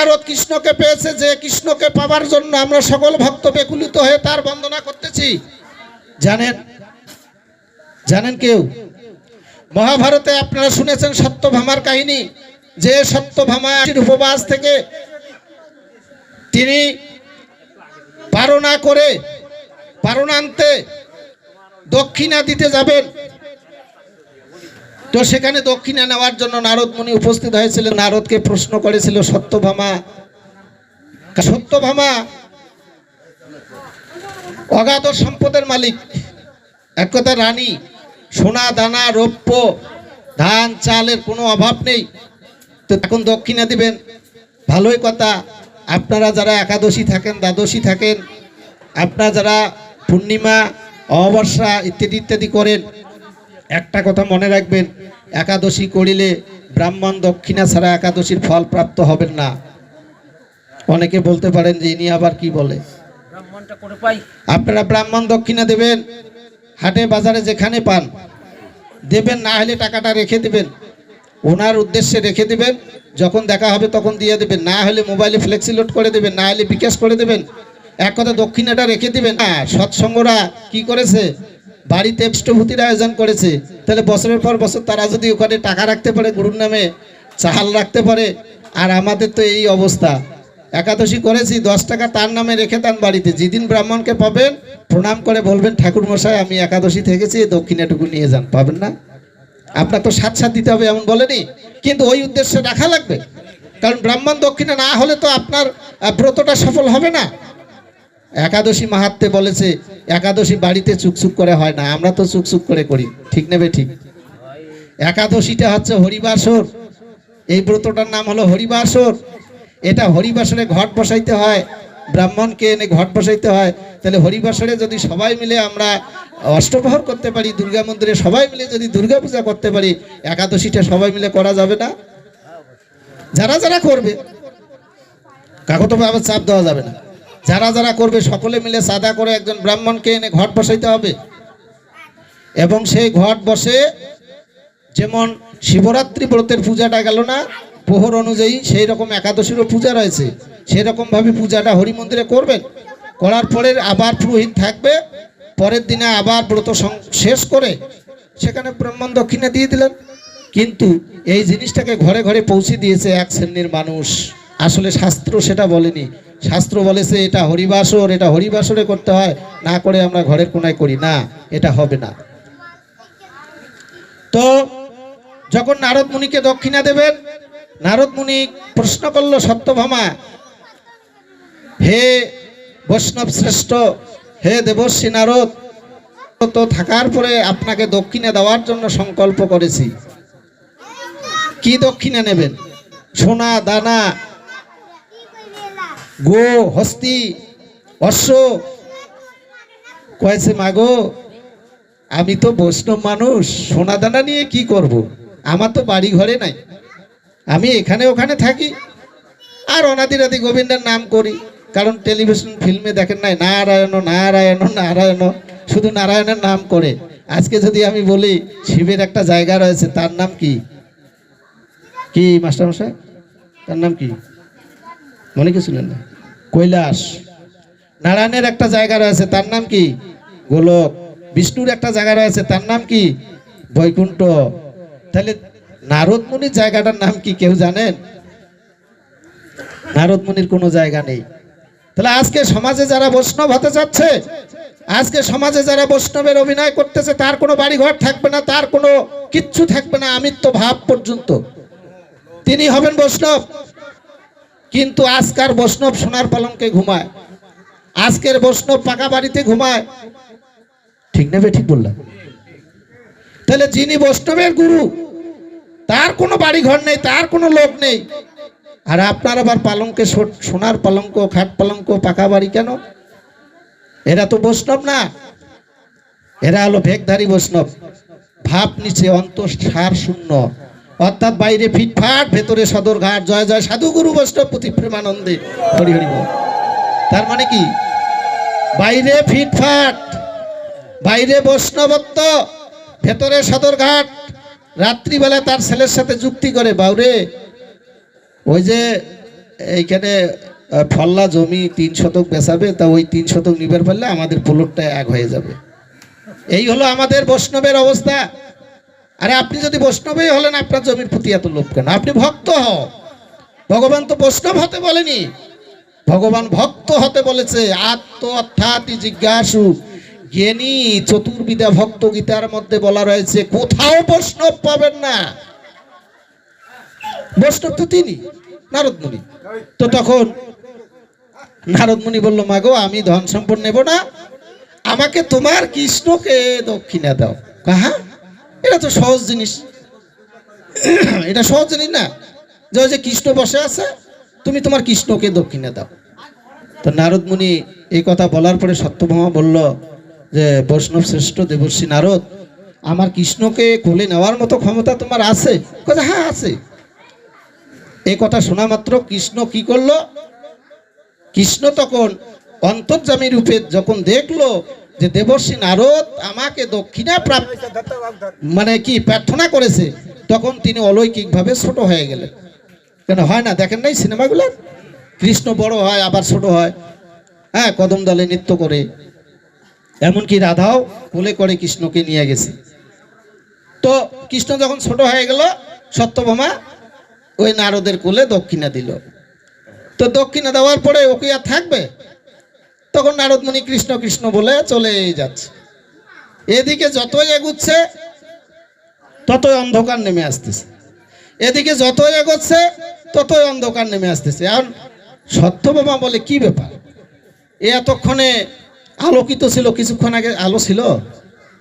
নারদ কৃষ্ণকে পেয়েছে, যে কৃষ্ণকে পাবার জন্য আমরা সকল ভক্ত বেকুলিত হয়ে তার বন্দনা করতেছি। জানেন? জানেন কেউ? মহাভারতে আপনারা শুনেছেন সত্যভামার কাহিনী, যে সত্যভামার উপবাস থেকে তিনি পারনা করে পারনা আনতে দক্ষিণা দিতে যাবেন। তো সেখানে দক্ষিণা নেওয়ার জন্য নারদ মুনি উপস্থিত হয়েছিলেন। নারদকে প্রশ্ন করেছিল, সত্যভামা? সত্যভামা, অগাধ সম্পদের মালিক, এক কথা রানী, সোনা, দানা, রৌপ্য, ধান, চালের কোনো অভাব নেই। তো এখন দক্ষিণা দিবেন। ভালোই কথা, আপনারা যারা একাদশী থাকেন, দ্বাদশী থাকেন, আপনারা যারা পূর্ণিমা, অমাবস্যা ইত্যাদি ইত্যাদি করেন একটা কথা মনে রাখবেন একাদশী করিলে ব্রাহ্মণ দক্ষিণা ছাড়া একাদশীর ফল প্রাপ্ত হবেন না। অনেকে বলতে পারেন যে ইনি আবার কি বলে? ব্রাহ্মণটা করে পাই আপনারা ব্রাহ্মণ দক্ষিণা দেবেন হাটে বাজারে যেখানে পান দেবেন না হলে টাকাটা রেখে দেবেন। ওনার উদ্দেশ্যে রেখে দেবেন যখন দেখা হবে তখন দিয়ে দেবেন। না হলে মোবাইলে ফ্লেক্সি লোড করে দেবেন না হলে বিকাশ করে দেবেন। এক কথা দক্ষিণাটা রেখে দেবেন। হ্যাঁ সৎসঙ্গরা কি করেছে? বাড়িতে অষ্টভূতির আয়োজন করেছে। তাহলে বছরের পর বছর তারা যদি ওখানে টাকা রাখতে পারে, গুরুর নামে চাহাল রাখতে পারে, আর আমাদের তো এই অবস্থা। একাদশী করেছি, দশ টাকা তার নামে রেখে দেন বাড়িতে। যেদিন ব্রাহ্মণকে পাবেন, প্রণাম করে বলবেন ঠাকুর মশাই আমি একাদশী থেকেছি দক্ষিণাটুকু নিয়ে যান। পাবেন না? আপনার তো সাত সাত দিতে হবে এমন বলেনি? কিন্তু ওই উদ্দেশ্যে রাখা লাগবে। কারণ ব্রাহ্মণ দক্ষিণা না হলে তো আপনার ব্রতটা সফল হবে না। একাদশী মাহাত্মে বলেছে, একাদশী বাড়িতে চুকচুক করে হয় না, আমরা তো চুকচুক করে করি। ঠিক নেবে ঠিক। একাদশীটা হচ্ছে হরিবাসর। এই ব্রতটার নাম হলো হরিবাসর। এটা হরিবাসরে ঘট বসাইতে হয়, ব্রাহ্মণকে এনে ঘট বসাইতে হয়। তাহলে হরিবাসরে যদি সবাই মিলে আমরা অষ্টপ্রহর করতে পারি, দুর্গা মন্দিরে সবাই মিলে যদি দুর্গা পূজা করতে পারি, একাদশীটা সবাই মিলে করা যাবে না? যারা যারা করবে, কাকতভাবে চাপ দেওয়া যাবে না। যারা যারা করবে, সকলে মিলে সাদা করে একজন ব্রাহ্মণকে এনে ঘট বসাইতে হবে। এবং সেই ঘট বসে যেমন শিবরাত্রি ব্রতের পূজাটা গেল না প্রহর অনুযায়ী সেই রকম একাদশীরও পূজা রয়েছে। সেই রকমভাবে পূজাটা হরি মন্দিরে করবেন। করার পরে আবার পুরোহিত থাকবে, পরের দিনে আবার ব্রত শেষ করে সেখানে ব্রাহ্মণ দক্ষিণে দিয়ে দিলেন। কিন্তু এই জিনিসটাকে ঘরে ঘরে পৌঁছে দিয়েছে এক শ্রেণির মানুষ। আসলে শাস্ত্র সেটা বলেনি। শাস্ত্র বলেছে এটা হরিবাসর, এটা হরিবাসরে করতে হয়, না করে আমরা ঘরের কোনায় করি, না, এটা হবে না। তো, যখন নারদ মুনিকে দক্ষিণা দেবেন, নারদ মুনি প্রশ্ন করল, সত্যভামা, হে বৈষ্ণব শ্রেষ্ঠ, হে দেবশ্রী নারদ, তো থাকার পরে আপনাকে দক্ষিণা দেওয়ার জন্য সংকল্প করেছি। কি দক্ষিণা নেবেন? সোনা, দানা গো হস্তি, অশ্ব। কয়েছে মাগো আমি তো বৈষ্ণব মানুষ সোনা দানা নিয়ে কি করব। আমার তো বাড়ি ঘরে নাই। আমি এখানে ওখানে থাকি। আর অনাদিরাদি গোবিন্দের নাম করি, কারণ টেলিভিশন ফিল্মে দেখেন নাই, নারায়ণ নারায়ণ নারায়ণ, শুধু নারায়ণের নাম করে। আজকে যদি আমি বলি, শিবের একটা জায়গা রয়েছে, তার নাম কি? কি, মাস্টারমশাই? তার নাম কি? মনে কি শুনেন না? কৈলাস। নারায়ণের একটা জায়গা রয়েছে, তার নাম কি? গোলক। বিষ্ণুর একটা জায়গা রয়েছে, তার নাম কি? বৈকুণ্ঠ। তাহলে নারদ মুনির জায়গাটার নাম কি, কেউ জানেন? নারদ মুনির কোনো জায়গা নেই। তাহলে আজকে সমাজে যারা বৈষ্ণব হতে যাচ্ছে, আজকে সমাজে যারা বৈষ্ণবের অভিনয় করতেছে, তার কোনো বাড়িঘর থাকবে না, তার কোনো কিচ্ছু থাকবে না, আমিত্ব ভাব পর্যন্ত। তিনি হবেন বৈষ্ণব। কিন্তু আজকার বৈষ্ণব সোনার পালঙ্কে ঘুমায়। আজকের বৈষ্ণব পাকা বাড়িতে ঘুমায়। ঠিক নেবে ঠিক বললাম। তাহলে যিনি বৈষ্ণবের গুরু, তার কোনো বাড়ি ঘর নেই, তার কোনো লোক নেই। আর আপনার আবার পালঙ্কে সোনার পালঙ্ক খাট পালঙ্ক পাকা বাড়ি কেন? এরা তো বৈষ্ণব না। এরা হলো ভেগধারী বৈষ্ণব। ভাব নিচে অন্তঃসার শূন্য। অর্থাৎ বাইরে ফিটফাট, ভেতরে সদর ঘাট, জয় জয় সাধু গুরু বৈষ্ণব প্রতি প্রেমানন্দে হরি হরি। তার মানে কি? বাইরে ফিটফাট, বাইরে বৈষ্ণবত্ব, ভেতরে সদরঘাট রাত্রিবেলা তার ছেলের সাথে যুক্তি করে, বাউরে, ওই যে এইখানে ফল্লা জমি তিন শতক বেচাবে, তা ওই তিন শতক নিবার পারলে আমাদের পুলটটা এক হয়ে যাবে। এই হলো আমাদের বৈষ্ণবের অবস্থা। আরে আপনি যদি বৈষ্ণবই হলেন, আপনার জমির প্রতি এত লোভ কেন? আপনি ভক্ত হও। ভগবান তো বৈষ্ণব হতে বলেনি। ভগবান ভক্ত হতে বলেছে। আত্ম অর্থাৎ জিজ্ঞাসু। জ্ঞানী চতুর্বিদা ভক্ত গীতার মধ্যে বলা রয়েছে, কোথাও বৈষ্ণব পাবেন না। বৈষ্ণব তো তিনি, নারদ মুনি। তো তখন নারদ মুনি বলল মাগো আমি ধন সম্পদ নেব না। আমাকে তোমার কৃষ্ণকে দক্ষিণা দাও। কাহা এটা তো সহজ জিনিস। এটা সহজ জিনিস না? যে যে কৃষ্ণ বসে আছে, তুমি তোমার কৃষ্ণকে দক্ষিণে দাও। তো নারদ মুনি এই কথা বলার পরে সত্যভামা বলল যে, বৈষ্ণব শ্রেষ্ঠ দেবর্ষী নারদ, আমার কৃষ্ণকে কোলে নেওয়ার মতো ক্ষমতা তোমার আছে? কথা হ্যাঁ আছে। এই কথা শোনা মাত্র কৃষ্ণ কি করল? কৃষ্ণ তখন অন্তর্জামী রূপে যখন দেখল যে দেবর্ষী নারদ আমাকে দক্ষিণা প্রাপ্ত মানে কি প্রার্থনা করেছে, তখন তিনি অলৌকিকভাবে ছোট হয়ে গেলেন। কেন হয় না? দেখেন নাই সিনেমাগুলো? কৃষ্ণ বড় হয়, আবার ছোট হয়। হ্যাঁ কদম দলে নৃত্য করে। এমনকি রাধাও কোলে করে কৃষ্ণকে নিয়ে গেছে। তো কৃষ্ণ যখন ছোট হয়ে গেল, সত্যভামা ওই নারদের কোলে দক্ষিণা দিল। তো দক্ষিণা দেওয়ার পরে ওকে আর থাকবে? তখন নারদমণি কৃষ্ণ কৃষ্ণ বলে চলে যাচ্ছে। এদিকে যতই এগুচ্ছে, ততই অন্ধকার নেমে আসতেছে। এদিকে যতই এগোচ্ছে, ততই অন্ধকার নেমে আসতেছে। আর সত্যবাবা বলে কি ব্যাপার? এ এতক্ষণে আলোকিত ছিল, কিছুক্ষণ আগে আলো ছিল?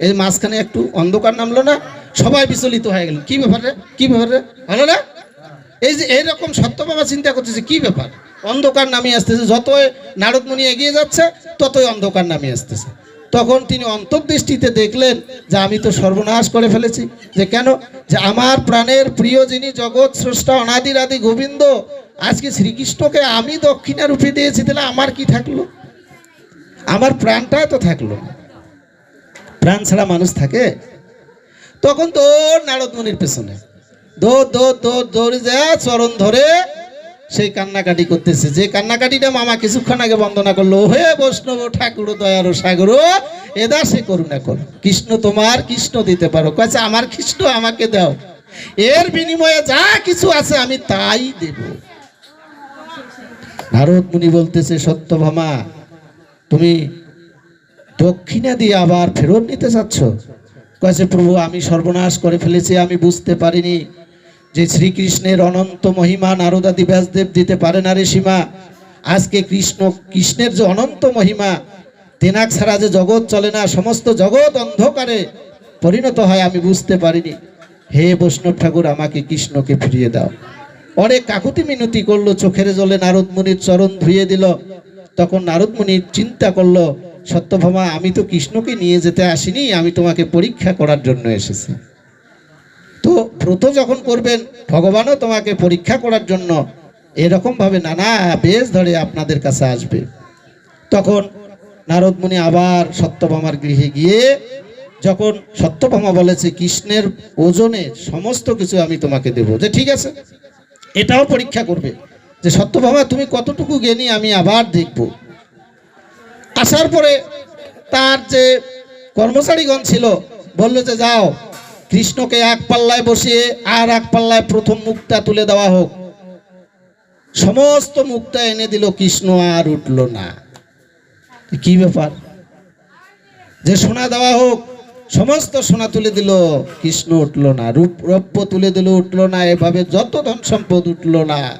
এই মাঝখানে একটু অন্ধকার নামলো না? সবাই বিচলিত হয়ে গেল। কি ব্যাপার কি ব্যাপার হলো না? এই যে এইরকম সত্যবাবা চিন্তা করতেছে, কি ব্যাপার? অন্ধকার নামিয়ে আসতেছে। যতই নারদমণি এগিয়ে যাচ্ছে, ততই অন্ধকার নামিয়ে আসতেছে। তখন তিনি অন্তর্দৃষ্টিতে দেখলেন যে আমি তো সর্বনাশ করে ফেলেছি। যে কেন? যে আমার প্রাণের প্রিয় যিনি জগৎ স্রষ্টা অনাদির আদি গোবিন্দ, আজকে শ্রীকৃষ্ণকে আমি দক্ষিণা রূপে দিয়েছি, তাহলে আমার কি থাকল? আমার প্রাণটা তো থাকল। প্রাণ ছাড়া মানুষ থাকে? তখন দৌড় নারদমণির পেছনে। দৌড় দৌড় দৌড়, দৌড়ে যায় চরণ ধরে সেই কান্নাকাটি করতেছে। যে কান্নাকাটিটা মামা কিছুক্ষণ আগে বন্দনা করল হে বৈষ্ণব, ঠাকুর, দয়ার সাগর এদা সে করুণা কর। কৃষ্ণ তোমার কৃষ্ণ দিতে পারো। কাছে আমার কৃষ্ণ আমাকে দাও। এর বিনিময়ে যা কিছু আছে আমি তাই দেব। নারদ মুনি বলতেছে সত্যভামা তুমি দক্ষিণা দিয়ে আবার ফেরত নিতে চাচ্ছ? কাছে প্রভু, আমি সর্বনাশ করে ফেলেছি, আমি বুঝতে পারিনি। যে শ্রীকৃষ্ণের অনন্ত মহিমা নারদাদি ব্যাসদেব দিতে পারে না রে সীমা। আজকে কৃষ্ণ, কৃষ্ণের যে অনন্ত মহিমা, তেনাক ছাড়া যে জগৎ চলে না, সমস্ত জগৎ অন্ধকারে পরিণত হয় আমি বুঝতে পারিনি। হে বৈষ্ণব ঠাকুর, আমাকে কৃষ্ণকে ফিরিয়ে দাও। অনেক কাকুতি মিনতি করল, চোখের জলে নারদ মুনির চরণ ধুয়ে দিল। তখন নারদ মুনির চিন্তা করল, সত্যভামা, আমি তো কৃষ্ণকে নিয়ে যেতে আসিনি, আমি তোমাকে পরীক্ষা করার জন্য এসেছি। ব্রত যখন করবেন, ভগবানও তোমাকে পরীক্ষা করার জন্য এরকম ভাবে নানা বেশ ধরে আপনাদের কাছে আসবে। তখন নারদ মুনি আবার সত্যভামার গৃহে গিয়ে যখন সত্যভামা বলেছে, কৃষ্ণের ওজনে সমস্ত কিছু আমি তোমাকে দেব। যে ঠিক আছে, এটাও পরীক্ষা করবে যে সত্যভামা, তুমি কতটুকু জ্ঞানী আমি আবার দেখব। আসার পরে তার যে কর্মচারীগণ ছিল, বলল যে, যাও কৃষ্ণকে এক পাল্লায় বসিয়ে আর এক পাল্লায় প্রথম মুক্তা তুলে দেওয়া হোক। সমস্ত মুক্তা এনে দিল কৃষ্ণ আর উঠল না। কি ব্যাপার? যে সোনা দেওয়া হোক, সমস্ত সোনা তুলে দিল, কৃষ্ণ উঠল না। রূপ রৌপ্য তুলে দিল, উঠল না। এভাবে যত ধন সম্পদ উঠল না।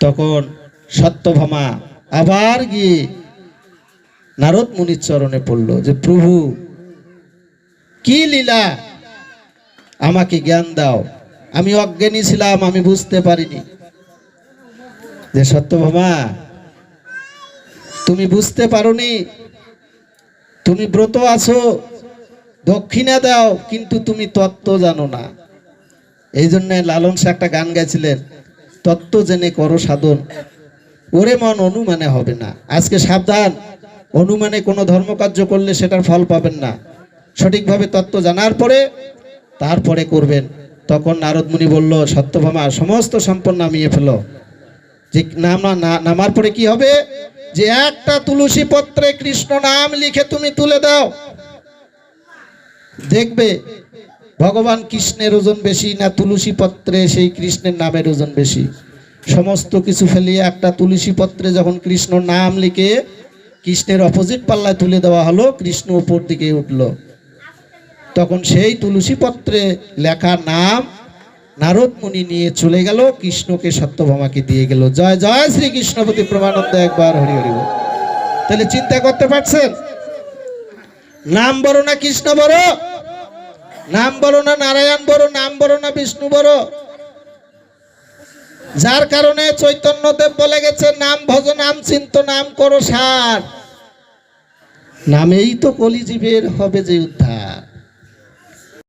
তখন সত্যভামা আবার গিয়ে নারদ মুনির চরণে পড়ল যে, প্রভু কি লীলা? আমাকে জ্ঞান দাও। আমি অজ্ঞানী ছিলাম, আমি বুঝতে পারিনি। যে সত্যভামা তুমি বুঝতে পারোনি। তুমি ব্রত আছো, দক্ষিণা দাও, কিন্তু তুমি তত্ত্ব জানো না। এই জন্য লালন শাহ একটা গান গাইছিলেন, তত্ত্ব জেনে করো সাধন। ওরে মন অনুমানে হবে না। আজকে সাবধান, অনুমানে কোনো ধর্মকার্য করলে সেটার ফল পাবেন না। সঠিকভাবে তত্ত্ব জানার পরে তারপরে করবেন। তখন নারদমুনি বলল, সত্যভামা, সমস্ত সম্পদ নামিয়ে ফেলো। যে নাম নামার পরে কি হবে? যে একটা তুলসী পত্রে কৃষ্ণ নাম লিখে তুমি তুলে দাও। দেখবে, ভগবান কৃষ্ণের ওজন বেশি না তুলসী পত্রে সেই কৃষ্ণের নামের ওজন বেশি। সমস্ত কিছু ফেলিয়ে একটা তুলসী পত্রে যখন কৃষ্ণ নাম লিখে কৃষ্ণের অপোজিট পাল্লায় তুলে দেওয়া হলো, কৃষ্ণ উপর দিকে উঠল। তখন সেই তুলসী পত্রে লেখা নাম নারদ মুনি নিয়ে চলে গেল, কৃষ্ণকে সত্যভামাকে দিয়ে গেল। জয় জয় শ্রী কৃষ্ণপতি প্রমানন্দ একবার, হরি হরি তাহলে চিন্তা করতে পারছেন? নাম বড় না কৃষ্ণ বড় নাম বড় না নারায়ণ বড় নাম বড় না বিষ্ণু বড় যার কারণে চৈতন্যদেব বলে গেছে, নাম ভজ, নাম চিন্ত, নাম করো সার। নামেই তো কলিজীবের হবে যে উদ্ধার।